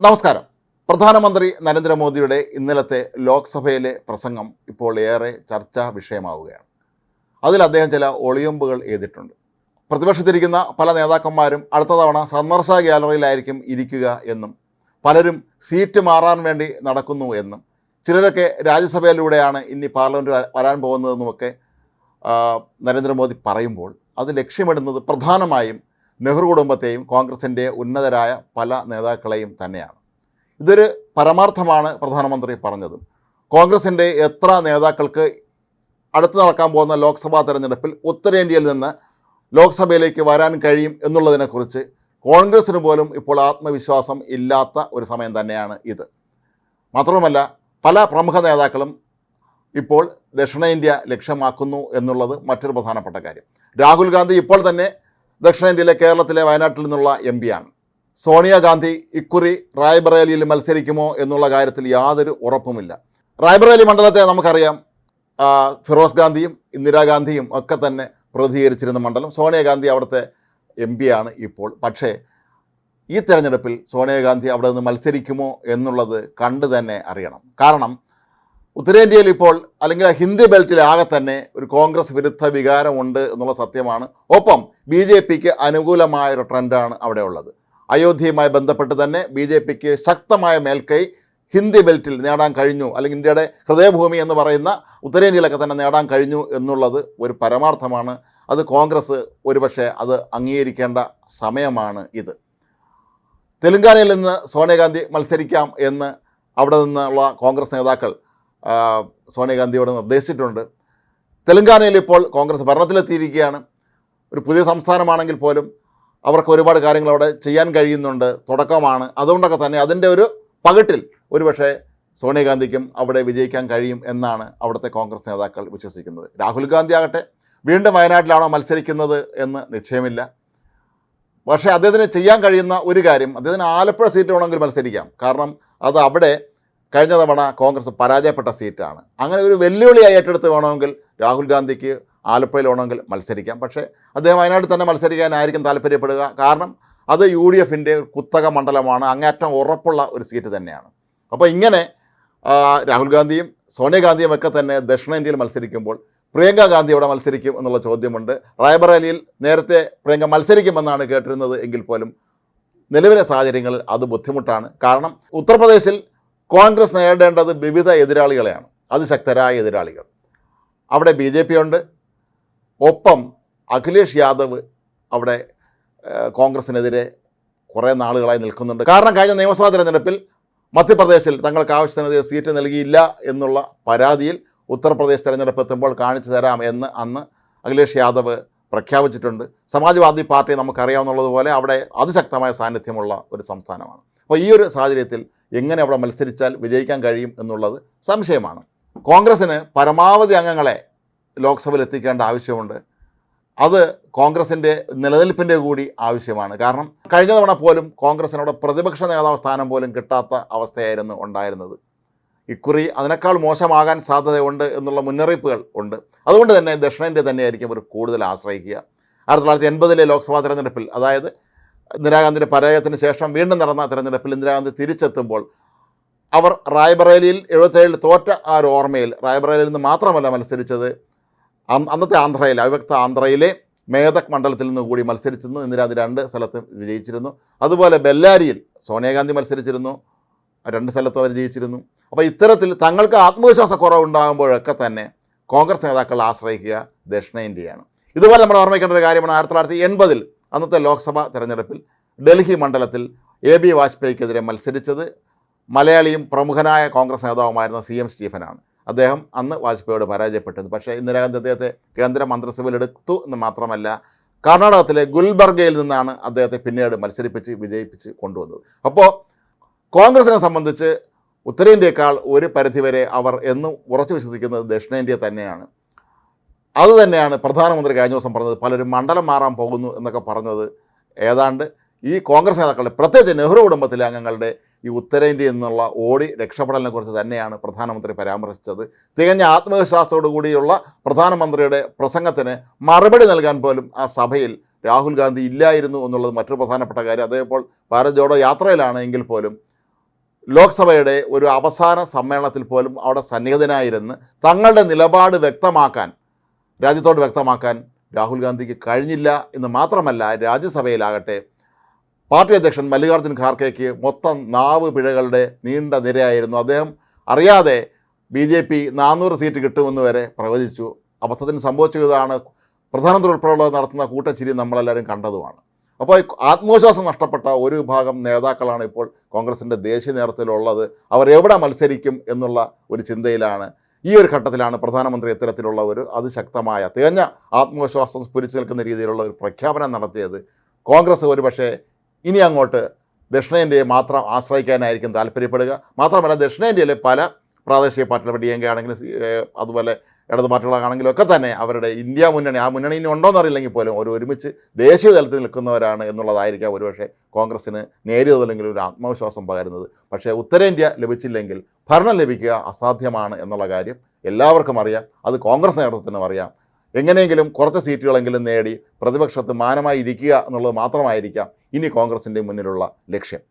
നമസ്കാരം. പ്രധാനമന്ത്രി നരേന്ദ്രമോദിയുടെ ഇന്നലത്തെ ലോക്സഭയിലെ പ്രസംഗം ഇപ്പോൾ ഏറെ ചർച്ചാ വിഷയമാവുകയാണ്. അതിൽ അദ്ദേഹം ചില ഒളിയമ്പുകൾ എഴുതിയിട്ടുണ്ട്. പ്രതിപക്ഷത്തിരിക്കുന്ന പല നേതാക്കന്മാരും അടുത്ത തവണ സന്ദർശക ഗ്യാലറിയിലായിരിക്കും ഇരിക്കുക എന്നും പലരും സീറ്റ് മാറാൻ വേണ്ടി നടക്കുന്നു എന്നും ചിലരൊക്കെ രാജ്യസഭയിലൂടെയാണ് ഇനി പാർലമെന്റ് വരാൻ പോകുന്നതെന്നുമൊക്കെ നരേന്ദ്രമോദി പറയുമ്പോൾ അത് ലക്ഷ്യമിടുന്നത് പ്രധാനമായും നെഹ്റു കുടുംബത്തെയും കോൺഗ്രസിന്റെ ഉന്നതരായ പല നേതാക്കളെയും തന്നെയാണ്. ഇതൊരു പരമാർത്ഥമാണ് പ്രധാനമന്ത്രി പറഞ്ഞത്. കോൺഗ്രസിന്റെ എത്ര നേതാക്കൾക്ക് അടുത്ത് നടക്കാൻ പോകുന്ന ലോക്സഭാ തെരഞ്ഞെടുപ്പിൽ ഉത്തരേന്ത്യയിൽ നിന്ന് ലോക്സഭയിലേക്ക് വരാൻ കഴിയും എന്നുള്ളതിനെക്കുറിച്ച് കോൺഗ്രസ്സിന് പോലും ഇപ്പോൾ ആത്മവിശ്വാസം ഇല്ലാത്ത ഒരു സമയം തന്നെയാണ് ഇത്. മാത്രവുമല്ല പല പ്രമുഖ നേതാക്കളും ഇപ്പോൾ ദക്ഷിണേന്ത്യ ലക്ഷ്യമാക്കുന്നു എന്നുള്ളത് മറ്റൊരു പ്രധാനപ്പെട്ട കാര്യം. രാഹുൽ ഗാന്ധി ഇപ്പോൾ തന്നെ ദക്ഷിണേന്ത്യയിലെ കേരളത്തിലെ വയനാട്ടിൽ നിന്നുള്ള എം പിയാണ് സോണിയാഗാന്ധി ഇക്കുറി റായ്ബറേലിയിൽ മത്സരിക്കുമോ എന്നുള്ള കാര്യത്തിൽ യാതൊരു ഉറപ്പുമില്ല. റായ്ബറേലി മണ്ഡലത്തെ നമുക്കറിയാം. ഫിറോസ് ഗാന്ധിയും ഇന്ദിരാഗാന്ധിയും ഒക്കെ തന്നെ പ്രതികരിച്ചിരുന്ന മണ്ഡലം. സോണിയാഗാന്ധി അവിടുത്തെ എം പിയാണ് ഇപ്പോൾ. പക്ഷേ ഈ തെരഞ്ഞെടുപ്പിൽ സോണിയാഗാന്ധി അവിടെ നിന്ന് മത്സരിക്കുമോ എന്നുള്ളത് കണ്ടു തന്നെ അറിയണം. കാരണം ഉത്തരേന്ത്യയിൽ ഇപ്പോൾ അല്ലെങ്കിൽ ഹിന്ദി ബെൽറ്റിൽ ആകെ തന്നെ ഒരു കോൺഗ്രസ് വിരുദ്ധ വികാരമുണ്ട് എന്നുള്ള സത്യമാണ്. ഒപ്പം ബി ജെ പിക്ക് അനുകൂലമായ ഒരു ട്രെൻഡാണ് അവിടെ ഉള്ളത്. അയോധ്യയുമായി ബന്ധപ്പെട്ട് തന്നെ ബി ജെ പിക്ക് ശക്തമായ മേൽക്കൈ ഹിന്ദി ബെൽറ്റിൽ നേടാൻ കഴിഞ്ഞു. അല്ലെങ്കിൽ ഇന്ത്യയുടെ ഹൃദയഭൂമി എന്ന് പറയുന്ന ഉത്തരേന്ത്യയിലൊക്കെ തന്നെ നേടാൻ കഴിഞ്ഞു എന്നുള്ളത് ഒരു പരമാർത്ഥമാണ്. അത് കോൺഗ്രസ് ഒരുപക്ഷെ അത് അംഗീകരിക്കേണ്ട സമയമാണ് ഇത്. തെലുങ്കാനയിൽ നിന്ന് സോണിയാഗാന്ധി മത്സരിക്കാം എന്ന് അവിടെ നിന്നുള്ള കോൺഗ്രസ് നേതാക്കൾ സോണിയാഗാന്ധിയോട് നിർദ്ദേശിച്ചിട്ടുണ്ട്. തെലങ്കാനയിൽ ഇപ്പോൾ കോൺഗ്രസ് ഭരണത്തിലെത്തിയിരിക്കുകയാണ്. ഒരു പുതിയ സംസ്ഥാനമാണെങ്കിൽ പോലും അവർക്ക് ഒരുപാട് കാര്യങ്ങൾ അവിടെ ചെയ്യാൻ കഴിയുന്നുണ്ട്. തുടക്കമാണ്. അതുകൊണ്ടൊക്കെ തന്നെ അതിന്റെ ഒരു പകിട്ടിൽ ഒരുപക്ഷെ സോണിയാഗാന്ധിക്കും അവിടെ വിജയിക്കാൻ കഴിയും എന്നാണ് അവിടുത്തെ കോൺഗ്രസ് നേതാക്കൾ വിശ്വസിക്കുന്നത്. രാഹുൽ ഗാന്ധി ആകട്ടെ വീണ്ടും വയനാട്ടിലാണോ മത്സരിക്കുന്നത് എന്ന് നിശ്ചയമില്ല. പക്ഷേ അദ്ദേഹത്തിന് ചെയ്യാൻ കഴിയുന്ന ഒരു കാര്യം അദ്ദേഹത്തിന് ആലപ്പുഴ സീറ്റ് വേണമെങ്കിൽ മത്സരിക്കാം. കാരണം അത് അവിടെ കഴിഞ്ഞ തവണ കോൺഗ്രസ് പരാജയപ്പെട്ട സീറ്റാണ്. അങ്ങനെ ഒരു വെല്ലുവിളിയായി ഏറ്റെടുത്ത് വേണമെങ്കിൽ രാഹുൽ ഗാന്ധിക്ക് ആലപ്പുഴയിൽ വേണമെങ്കിൽ മത്സരിക്കാം. പക്ഷേ അദ്ദേഹം വയനാട്ടിൽ തന്നെ മത്സരിക്കാനായിരിക്കും താല്പര്യപ്പെടുക. കാരണം അത് യു ഡി എഫിന്റെ കുത്തക മണ്ഡലമാണ്. അങ്ങേറ്റം ഉറപ്പുള്ള ഒരു സീറ്റ് തന്നെയാണ്. അപ്പോൾ ഇങ്ങനെ രാഹുൽ ഗാന്ധിയും സോണിയാഗാന്ധിയും ഒക്കെ തന്നെ ദക്ഷിണേന്ത്യയിൽ മത്സരിക്കുമ്പോൾ പ്രിയങ്ക ഗാന്ധി അവിടെ മത്സരിക്കും എന്നുള്ള ചോദ്യമുണ്ട്. റായ്ബറേലിയിൽ നേരത്തെ പ്രിയങ്ക മത്സരിക്കുമെന്നാണ് കേട്ടിരുന്നത് എങ്കിൽ പോലും നിലവിലെ സാഹചര്യങ്ങളിൽ അത് ബുദ്ധിമുട്ടാണ്. കാരണം ഉത്തർപ്രദേശിൽ കോൺഗ്രസ് നേരിടേണ്ടത് വിവിധ എതിരാളികളെയാണ്. അതിശക്തരായ എതിരാളികൾ. അവിടെ ബി ജെ പി ഉണ്ട്. ഒപ്പം അഖിലേഷ് യാദവ് അവിടെ കോൺഗ്രസിനെതിരെ കുറേ നാളുകളായി നിൽക്കുന്നുണ്ട്. കാരണം കഴിഞ്ഞ നിയമസഭാ തെരഞ്ഞെടുപ്പിൽ മധ്യപ്രദേശിൽ തങ്ങൾക്ക് ആവശ്യത്തിനെതിരെ സീറ്റ് നൽകിയില്ല എന്നുള്ള പരാതിയിൽ ഉത്തർപ്രദേശ് തെരഞ്ഞെടുപ്പ് എത്തുമ്പോൾ കാണിച്ചു തരാം എന്ന് അന്ന് അഖിലേഷ് യാദവ് പ്രഖ്യാപിച്ചിട്ടുണ്ട്. സമാജ്വാദി പാർട്ടി നമുക്കറിയാവുന്നതുപോലെ അവിടെ അതിശക്തമായ സാന്നിധ്യമുള്ള ഒരു സംസ്ഥാനമാണ്. അപ്പോൾ ഈ ഒരു സാഹചര്യത്തിൽ എങ്ങനെ അവിടെ മത്സരിച്ചാൽ വിജയിക്കാൻ കഴിയും എന്നുള്ളത് സംശയമാണ്. കോൺഗ്രസ്സിന് പരമാവധി അംഗങ്ങളെ ലോക്സഭയിൽ എത്തിക്കേണ്ട ആവശ്യമുണ്ട്. അത് കോൺഗ്രസിന്റെ നിലനിൽപ്പിന്റെ കൂടി ആവശ്യമാണ്. കാരണം കഴിഞ്ഞ തവണ പോലും കോൺഗ്രസിനോട് പ്രതിപക്ഷ നേതാവ് സ്ഥാനം പോലും കിട്ടാത്ത അവസ്ഥയായിരുന്നു ഉണ്ടായിരുന്നത്. ഇക്കുറി അതിനേക്കാൾ മോശമാകാൻ സാധ്യതയുണ്ട് എന്നുള്ള മുന്നറിയിപ്പുകൾ ഉണ്ട്. അതുകൊണ്ട് തന്നെ ദക്ഷിണേന്ത്യ തന്നെയായിരിക്കും അവർ കൂടുതൽ ആശ്രയിക്കുക. ആയിരത്തി തൊള്ളായിരത്തി എൺപതിലെ ലോക്സഭാ തെരഞ്ഞെടുപ്പിൽ അതായത് ഇന്ദിരാഗാന്ധിയുടെ പരാജയത്തിന് ശേഷം വീണ്ടും നടന്ന തെരഞ്ഞെടുപ്പിൽ ഇന്ദിരാഗാന്ധി തിരിച്ചെത്തുമ്പോൾ അവർ റായ്ബറേലിയിൽ എഴുപത്തേഴിൽ തോറ്റ ആ ഒരു ഓർമ്മയിൽ റായ്ബറേലിയിൽ നിന്ന് മാത്രമല്ല മത്സരിച്ചത്. അന്നത്തെ ആന്ധ്രയിൽ അവിഭക്ത ആന്ധ്രയിലെ മേധക് മണ്ഡലത്തിൽ നിന്ന് കൂടി മത്സരിച്ചിരുന്നു. ഇന്ദിരാഗാന്ധി രണ്ട് സ്ഥലത്ത് വിജയിച്ചിരുന്നു. അതുപോലെ ബെല്ലാരിയിൽ സോണിയാഗാന്ധി മത്സരിച്ചിരുന്നു. രണ്ട് സ്ഥലത്ത് അവർ ജയിച്ചിരുന്നു. അപ്പോൾ ഇത്തരത്തിൽ തങ്ങൾക്ക് ആത്മവിശ്വാസക്കുറവ് ഉണ്ടാകുമ്പോഴൊക്കെ തന്നെ കോൺഗ്രസ് നേതാക്കളെ ആശ്രയിക്കുക ദക്ഷിണേന്ത്യയാണ്. ഇതുപോലെ നമ്മൾ ഓർമ്മിക്കേണ്ട ഒരു കാര്യമാണ് ആയിരത്തി തൊള്ളായിരത്തി എൺപതിൽ അന്നത്തെ ലോക്സഭാ തെരഞ്ഞെടുപ്പിൽ ഡൽഹി മണ്ഡലത്തിൽ എ ബി വാജ്പേയിക്കെതിരെ മത്സരിച്ചത് മലയാളിയും പ്രമുഖനായ കോൺഗ്രസ് നേതാവുമായിരുന്ന സി എം സ്റ്റീഫനാണ്. അദ്ദേഹം അന്ന് വാജ്പേയിയോട് പരാജയപ്പെട്ടത്. പക്ഷേ ഇന്ദിരാഗാന്ധി അദ്ദേഹത്തെ കേന്ദ്ര മന്ത്രിസഭയിൽ എടുത്തു എന്ന് മാത്രമല്ല കർണാടകത്തിലെ ഗുൽബർഗയിൽ നിന്നാണ് അദ്ദേഹത്തെ പിന്നീട് മത്സരിപ്പിച്ച് വിജയിപ്പിച്ച് കൊണ്ടുവന്നത്. അപ്പോൾ കോൺഗ്രസിനെ സംബന്ധിച്ച് ഉത്തരേന്ത്യയേക്കാൾ ഒരു പരിധിവരെ അവർ എന്നും ഉറച്ചു വിശ്വസിക്കുന്നത് ദക്ഷിണേന്ത്യ തന്നെയാണ്. അത് തന്നെയാണ് പ്രധാനമന്ത്രി കഴിഞ്ഞ ദിവസം പറഞ്ഞത് പലരും മണ്ഡലം മാറാൻ പോകുന്നു എന്നൊക്കെ പറഞ്ഞത് ഏതാണ്ട് ഈ കോൺഗ്രസ് നേതാക്കളുടെ പ്രത്യേകിച്ച് നെഹ്റു കുടുംബത്തിലെ അംഗങ്ങളുടെ ഈ ഉത്തരേന്ത്യയിൽ നിന്നുള്ള ഓടി രക്ഷപ്പെടലിനെ കുറിച്ച് തന്നെയാണ് പ്രധാനമന്ത്രി പരാമർശിച്ചത്. തികഞ്ഞ ആത്മവിശ്വാസത്തോടു കൂടിയുള്ള പ്രധാനമന്ത്രിയുടെ പ്രസംഗത്തിന് മറുപടി നൽകാൻ പോലും ആ സഭയിൽ രാഹുൽ ഗാന്ധി ഇല്ലായിരുന്നു എന്നുള്ളത് മറ്റൊരു പ്രധാനപ്പെട്ട കാര്യം. അതേപോലെ ഭാരത് ജോഡോ യാത്രയിലാണ് എങ്കിൽ പോലും ലോക്സഭയുടെ ഒരു അവസാന സമ്മേളനത്തിൽ പോലും അവിടെ സന്നിഹിതനായിരുന്ന് തങ്ങളുടെ നിലപാട് വ്യക്തമാക്കാൻ രാജ്യത്തോട് വ്യക്തമാക്കാൻ രാഹുൽ ഗാന്ധിക്ക് കഴിഞ്ഞില്ല എന്ന് മാത്രമല്ല രാജ്യസഭയിലാകട്ടെ പാർട്ടി അധ്യക്ഷൻ മല്ലികാർജുൻ ഖാർഗെക്ക് മൊത്തം നാവ് പിഴകളുടെ നീണ്ട നിരയായിരുന്നു. അദ്ദേഹം അറിയാതെ ബി ജെ പി നാനൂറ് സീറ്റ് കിട്ടുമെന്ന് വരെ പ്രവചിച്ചു. അബദ്ധത്തിന് സംഭവിച്ചതാണ് പ്രധാനമന്ത്രി ഉൾപ്പെടെയുള്ളത് നടത്തുന്ന കൂട്ടച്ചിരി നമ്മളെല്ലാവരും കണ്ടതുമാണ്. അപ്പോൾ ആത്മവിശ്വാസം നഷ്ടപ്പെട്ട ഒരു വിഭാഗം നേതാക്കളാണ് ഇപ്പോൾ കോൺഗ്രസിന്റെ ദേശീയ നേതൃത്വത്തിലുള്ളത്. അവരെവിടെ മത്സരിക്കും എന്നുള്ള ഒരു ചിന്തയിലാണ് ഈ ഒരു ഘട്ടത്തിലാണ് പ്രധാനമന്ത്രി ഇത്തരത്തിലുള്ള ഒരു അതിശക്തമായ തികഞ്ഞ ആത്മവിശ്വാസം സ്ഫുരിച്ചു നിൽക്കുന്ന രീതിയിലുള്ള ഒരു പ്രഖ്യാപനം നടത്തിയത്. കോൺഗ്രസ് ഒരുപക്ഷെ ഇനി അങ്ങോട്ട് ദക്ഷിണേന്ത്യയെ മാത്രം ആശ്രയിക്കാനായിരിക്കും താല്പര്യപ്പെടുക. മാത്രമല്ല ദക്ഷിണേന്ത്യയിലെ പല പ്രാദേശിക പാർട്ടികൾ ഡി എൻ കെ ആണെങ്കിലും അതുപോലെ ഇടത് പാർട്ടികളാണെങ്കിലും ഒക്കെ തന്നെ അവരുടെ ഇന്ത്യ മുന്നണി ആ മുന്നണി ഇനി ഉണ്ടോയെന്ന് അറിയില്ലെങ്കിൽ പോലും ഒരു ഒരുമിച്ച് ദേശീയ തലത്തിൽ നിൽക്കുന്നവരാണ് എന്നുള്ളതായിരിക്കാം ഒരുപക്ഷെ കോൺഗ്രസ്സിന് നേരിയതല്ലെങ്കിൽ ഒരു ആത്മവിശ്വാസം പകരുന്നത്. പക്ഷേ ഉത്തരേന്ത്യ ലഭിച്ചില്ലെങ്കിൽ ഭരണം ലഭിക്കുക അസാധ്യമാണ് എന്നുള്ള കാര്യം എല്ലാവർക്കും അറിയാം. അത് കോൺഗ്രസ് നേതൃത്വത്തിനും അറിയാം. എങ്ങനെയെങ്കിലും കുറച്ച് സീറ്റുകളെങ്കിലും നേടി പ്രതിപക്ഷത്ത് മാനമായി ഇരിക്കുക എന്നുള്ളത് മാത്രമായിരിക്കാം ഇനി കോൺഗ്രസിന്റെ മുന്നിലുള്ള ലക്ഷ്യം.